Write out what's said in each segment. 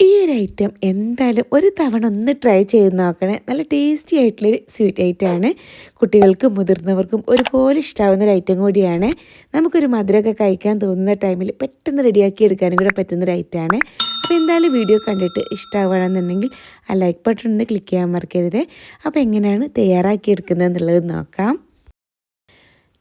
ഈ ഒരു ഐറ്റം എന്തായാലും ഒരു തവണ ഒന്ന് ട്രൈ ചെയ്ത് നോക്കണേ. നല്ല ടേസ്റ്റി ആയിട്ടുള്ളൊരു സ്വീറ്റ് ഐറ്റമാണ് കുട്ടികൾക്കും മുതിർന്നവർക്കും ഒരുപോലെ ഇഷ്ടമാവുന്ന ഒരു ഐറ്റം കൂടിയാണ്. നമുക്കൊരു മധുരമൊക്കെ കഴിക്കാൻ തോന്നുന്ന ടൈമിൽ പെട്ടെന്ന് റെഡിയാക്കി എടുക്കാനും കൂടെ പറ്റുന്നൊരു ഐറ്റമാണ് അപ്പോൾ എന്തായാലും വീഡിയോ കണ്ടിട്ട് ഇഷ്ടമാവണമെന്നുണ്ടെങ്കിൽ ആ ലൈക്ക് ബട്ടൺ ഒന്ന് ക്ലിക്ക് ചെയ്യാൻ മറക്കരുത്. അപ്പോൾ എങ്ങനെയാണ് തയ്യാറാക്കി എടുക്കുന്നത് എന്നുള്ളത് നോക്കാം.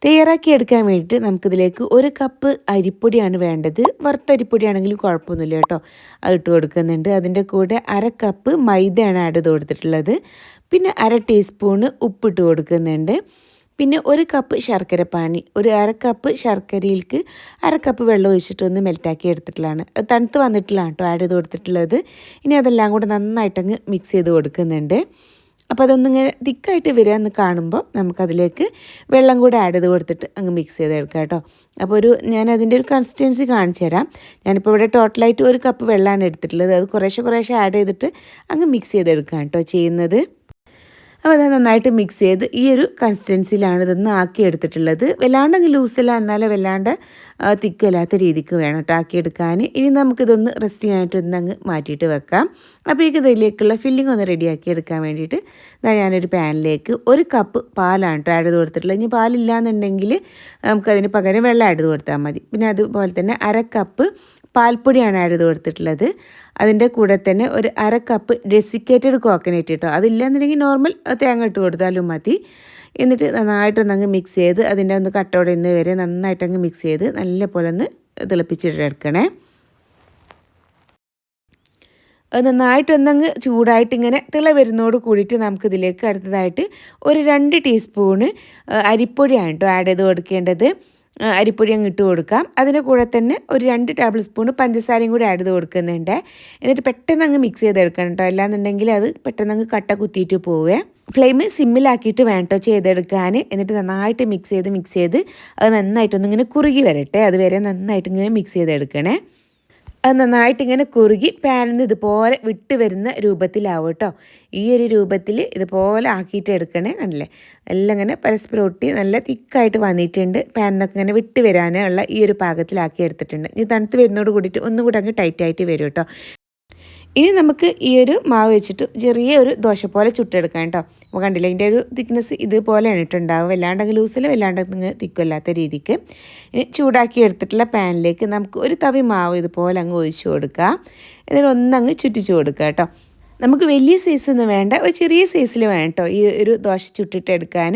തയ്യാറാക്കി എടുക്കാൻ വേണ്ടിയിട്ട് നമുക്കിതിലേക്ക് ഒരു കപ്പ് അരിപ്പൊടിയാണ് വേണ്ടത്. വറുത്തരിപ്പൊടിയാണെങ്കിലും കുഴപ്പമൊന്നുമില്ല കേട്ടോ. അത് ഇട്ട് കൊടുക്കുന്നുണ്ട്. അതിന്റെ കൂടെ അര കപ്പ് മൈദയാണ് ആഡ് ചെയ്ത് കൊടുത്തിട്ടുള്ളത്. പിന്നെ അര ടീസ്പൂണ് ഉപ്പിട്ട് കൊടുക്കുന്നുണ്ട്. പിന്നെ ഒരു കപ്പ് ശർക്കര പാനി. ഒരു അര കപ്പ് ശർക്കരയിലേക്ക് അര കപ്പ് വെള്ളം ഒഴിച്ചിട്ട് ഒന്ന് മെൽറ്റാക്കി എടുത്തിട്ടുള്ളതാണ്. തണുത്ത് വന്നിട്ടുള്ളതാണ് കേട്ടോ ആഡ് ചെയ്ത് കൊടുത്തിട്ടുള്ളത്. ഇനി അതെല്ലാം കൂടെ നന്നായിട്ടങ്ങ് മിക്സ് ചെയ്ത് കൊടുക്കുന്നുണ്ട്. അപ്പോൾ അതൊന്നിങ്ങനെ തിക്കായിട്ട് വരിക എന്ന് കാണുമ്പോൾ നമുക്കതിലേക്ക് വെള്ളം കൂടെ ആഡ് ചെയ്ത് കൊടുത്തിട്ട് അങ്ങ് മിക്സ് ചെയ്തെടുക്കാം കേട്ടോ. അപ്പോൾ ഒരു ഞാൻ അതിന്റെ ഒരു കൺസിസ്റ്റൻസി കാണിച്ചു തരാം. ഞാനിപ്പോൾ ഇവിടെ ടോട്ടലായിട്ട് ഒരു കപ്പ് വെള്ളമാണ് എടുത്തിട്ടുള്ളത്. അത് കുറേശ്ശെ കുറേശ്ശെ ആഡ് ചെയ്തിട്ട് അങ്ങ് മിക്സ് ചെയ്തെടുക്കാം കേട്ടോ ചെയ്യുന്നത്. അപ്പോൾ അത് നന്നായിട്ട് മിക്സ് ചെയ്ത് ഈ ഒരു കൺസിസ്റ്റൻസിയിലാണ് ഇതൊന്ന് ആക്കി എടുത്തിട്ടുള്ളത്. വല്ലാണ്ട് അങ്ങ് ലൂസല്ല എന്നാലും വല്ലാണ്ട് തിക്കല്ലാത്ത രീതിക്ക് വേണം കേട്ടോ ആക്കിയെടുക്കാൻ. ഇനി നമുക്കിതൊന്ന് റെസ്റ്റ് ചെയ്യാനായിട്ട് ഒന്ന് അങ്ങ് മാറ്റിയിട്ട് വെക്കാം. അപ്പോൾ അപ്പോഴേക്ക് ഇതിലേക്കുള്ള ഫില്ലിംഗ് ഒന്ന് റെഡിയാക്കി എടുക്കാൻ വേണ്ടിയിട്ട് ഞാനൊരു പാനിലേക്ക് ഒരു കപ്പ് പാലാണ് കേട്ടോ ആഡ് ചെയ്ത് കൊടുത്തിട്ടുള്ളത്. ഇനി പാലില്ലാന്നുണ്ടെങ്കിൽ നമുക്കതിന് പകരം വെള്ളം ആഡ് കൊടുത്താൽ മതി. പിന്നെ അതുപോലെ തന്നെ അര കപ്പ് പാൽപ്പൊടിയാണ് ആഡ് ചെയ്ത് കൊടുത്തിട്ടുള്ളത്. അതിന്റെ കൂടെ തന്നെ ഒരു അര കപ്പ് ഡെസിക്കേറ്റഡ് കോക്കനറ്റ് കേട്ടോ അതില്ലാന്നുണ്ടെങ്കിൽ നോർമൽ തേങ്ങ ഇട്ട് കൊടുത്താലും മതി. എന്നിട്ട് നന്നായിട്ടൊന്നങ്ങ് മിക്സ് ചെയ്ത് അതിന്റെ ഒന്ന് കട്ടോടെ ഇന്ന് വരെ നന്നായിട്ടങ്ങ് മിക്സ് ചെയ്ത് നല്ല പോലെ ഒന്ന് തിളപ്പിച്ചിട്ടെടുക്കണേ. അത് നന്നായിട്ടൊന്നങ്ങ് ചൂടായിട്ട് ഇങ്ങനെ തിള വരുന്നതോട് കൂടിയിട്ട് നമുക്കിതിലേക്ക് അടുത്തതായിട്ട് ഒരു രണ്ട് ടീസ്പൂണ് അരിപ്പൊടിയാണ് കേട്ടോ ആഡ് ചെയ്ത് കൊടുക്കേണ്ടത്. അരിപ്പൊടി അങ്ങ് ഇട്ട് കൊടുക്കാം. അതിന്റെ കൂടെ തന്നെ ഒരു രണ്ട് ടേബിൾ സ്പൂൺ പഞ്ചസാരയും കൂടി ആഡ് ചെയ്ത് കൊടുക്കുന്നുണ്ട്. എന്നിട്ട് പെട്ടെന്ന് അങ്ങ് മിക്സ് ചെയ്തെടുക്കണം കേട്ടോ അല്ലാന്നുണ്ടെങ്കിൽ അത് പെട്ടെന്ന് അങ്ങ് കട്ട കുത്തിയിട്ട് പോവേ. ഫ്ലെയിം സിമ്മിലാക്കിയിട്ട് വേണം കേട്ടോ ചെയ്തെടുക്കാൻ. എന്നിട്ട് നന്നായിട്ട് മിക്സ് ചെയ്ത് മിക്സ് ചെയ്ത് അത് നന്നായിട്ടൊന്നിങ്ങനെ കുറുകി വരട്ടെ. അതുവരെ നന്നായിട്ട് ഇങ്ങനെ മിക്സ് ചെയ്തെടുക്കണേ. അത് നന്നായിട്ട് ഇങ്ങനെ കുറുകി പാനിൽ ഇതുപോലെ വിട്ട് വരുന്ന രൂപത്തിലാവും കേട്ടോ. ഈ ഒരു രൂപത്തിൽ ഇതുപോലെ ആക്കിയിട്ട് എടുക്കണേ കണ്ടില്ലേ? എല്ലാം ഇങ്ങനെ പരസ്പരം ഒട്ടി നല്ല തിക്കായിട്ട് വന്നിട്ടുണ്ട്. പാനിന്നൊക്കെ ഇങ്ങനെ വിട്ട് വരാനുള്ള ഈ ഒരു പാകത്തിലാക്കി എടുത്തിട്ടുണ്ട്. ഇനി തണുത്ത് വരുന്നതോട് കൂടിയിട്ട് ഒന്നും കൂടെ അങ്ങ് ടൈറ്റായിട്ട് വരും കേട്ടോ. ഇനി നമുക്ക് ഈ ഒരു മാവ് വെച്ചിട്ട് ചെറിയ ഒരു ദോശ പോലെ ചുട്ടെടുക്കാം കേട്ടോ. അപ്പോൾ കണ്ടില്ല ഇതിന്റെ ഒരു തിക്നെസ് ഇതുപോലെയാണ് ഇട്ടുണ്ടാവും വല്ലാണ്ടെങ്കിൽ ലൂസിൽ വല്ലാണ്ടെങ്കിൽ തിക്കല്ലാത്ത രീതിക്ക്. ഇനി ചൂടാക്കി എടുത്തിട്ടുള്ള പാനിലേക്ക് നമുക്ക് ഒരു തവി മാവ് ഇതുപോലെ അങ്ങ് ഒഴിച്ചു കൊടുക്കുക എന്നിട്ട് ഒന്നങ്ങ് ചുറ്റിച്ചു കൊടുക്കുക കേട്ടോ. നമുക്ക് വലിയ സൈസൊന്നും വേണ്ട. ഒരു ചെറിയ സൈസിൽ വേണം കേട്ടോ ഈ ഒരു ദോശ ചുട്ടിട്ട് എടുക്കാൻ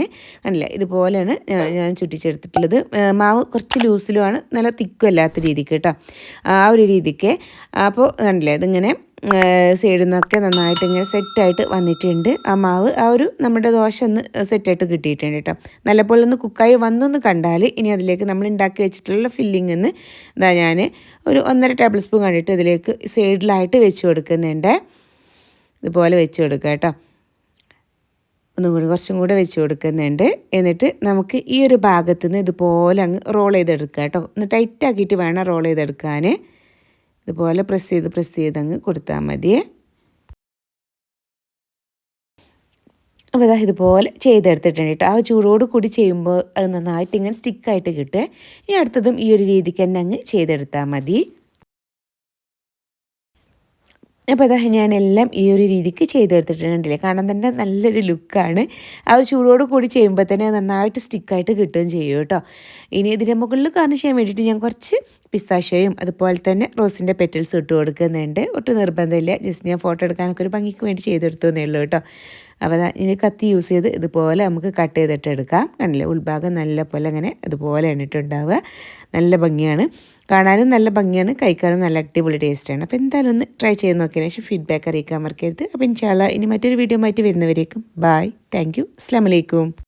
അല്ല ഇതുപോലെയാണ് ഞാൻ ചുട്ടിച്ചെടുത്തിട്ടുള്ളത്. മാവ് കുറച്ച് ലൂസിലുമാണ് നല്ല തിക്കും അല്ലാത്ത രീതിക്ക് കേട്ടോ ആ ഒരു രീതിക്ക്. അപ്പോൾ കണ്ടില്ലേ? ഇതിങ്ങനെ സൈഡിൽ നിന്നൊക്കെ നന്നായിട്ട് ഇങ്ങനെ സെറ്റായിട്ട് വന്നിട്ടുണ്ട്. ആ മാവ് ആ ഒരു നമ്മുടെ ദോശ ഒന്ന് സെറ്റായിട്ട് കിട്ടിയിട്ടുണ്ട് കേട്ടോ നല്ലപോലെ ഒന്ന് കുക്കായി വന്നൊന്ന് കണ്ടാൽ ഇനി അതിലേക്ക് നമ്മൾ ഉണ്ടാക്കി വെച്ചിട്ടുള്ള ഫില്ലിംഗ് എന്ന് ഇതാ ഞാൻ ഒരു ഒന്നര ടേബിൾ സ്പൂൺ കണ്ടിട്ട് ഇതിലേക്ക് സൈഡിലായിട്ട് വെച്ച് കൊടുക്കുന്നുണ്ട്. ഇതുപോലെ വെച്ച് കൊടുക്കുക കേട്ടോ. ഒന്നും കൂടി കുറച്ചും കൂടെ വെച്ച് കൊടുക്കുന്നുണ്ട്. എന്നിട്ട് നമുക്ക് ഈ ഒരു ഭാഗത്ത് നിന്ന് ഇതുപോലെ അങ്ങ് റോൾ ചെയ്തെടുക്കുക കേട്ടോ. ഒന്ന് ടൈറ്റാക്കിയിട്ട് വേണം റോൾ ചെയ്തെടുക്കാൻ. ഇതുപോലെ പ്രസ് ചെയ്ത് പ്രസ് ചെയ്ത് അങ്ങ് കൊടുത്താൽ മതിയേ അപ്പോൾ ഇതാ ഇതുപോലെ ചെയ്തെടുത്തിട്ടുണ്ട് കേട്ടോ. ആ ചൂടോട് കൂടി ചെയ്യുമ്പോൾ അത് നന്നായിട്ട് ഇങ്ങനെ സ്റ്റിക്കായിട്ട് കിട്ടുക ഇനി അടുത്തതും ഈ ഒരു രീതിക്ക് തന്നെ അങ്ങ് ചെയ്തെടുത്താൽ മതി. അപ്പോൾ അതാ ഞാനെല്ലാം ഈ ഒരു രീതിക്ക് ചെയ്തെടുത്തിട്ടുണ്ടല്ലേ കാണാൻ തന്നെ നല്ലൊരു ലുക്കാണ്. ആ ചൂടോട് കൂടി ചെയ്യുമ്പോൾ തന്നെ നന്നായിട്ട് സ്റ്റിക്കായിട്ട് കിട്ടുകയും ചെയ്യും കേട്ടോ. ഇനി ഇതിന്റെ മുകളിൽ കാണിച്ച് ചെയ്യാൻ വേണ്ടിയിട്ട് ഞാൻ കുറച്ച് പിസ്താശയും അതുപോലെ തന്നെ റോസിന്റെ പെറ്റൽസ് ഇട്ട് കൊടുക്കുന്നുണ്ട്. ഒട്ടും നിർബന്ധമില്ല. ജസ്റ്റ് ഞാൻ ഫോട്ടോ എടുക്കാനൊക്കെ ഒരു ഭംഗിക്ക് വേണ്ടി ചെയ്തെടുത്തു എന്നേ ഉള്ളൂ കേട്ടോ. അപ്പോൾ ഇനി കത്തി യൂസ് ചെയ്ത് ഇതുപോലെ നമുക്ക് കട്ട് ചെയ്തിട്ട് എടുക്കാം. കണ്ടില്ലേ? ഉൾഭാഗം നല്ല പോലെ അങ്ങനെ ഇതുപോലെ എണ്ണിട്ടുണ്ടാവുക. നല്ല ഭംഗിയാണ്. കാണാനും നല്ല ഭംഗിയാണ്. കഴിക്കാനും നല്ല അടിപൊളി ടേസ്റ്റാണ് അപ്പോൾ എന്തായാലും ഒന്ന് ട്രൈ ചെയ്ത് നോക്കിയതിന് ശേഷം ഫീഡ്ബാക്ക് അറിയിക്കാൻ മറക്കരുത്. അപ്പോൾ ഇൻഷാല്ല ഇനി മറ്റൊരു വീഡിയോ ആയിട്ട് വരുന്നവരേക്കും. ബായ് താങ്ക് യു വലൈക്കും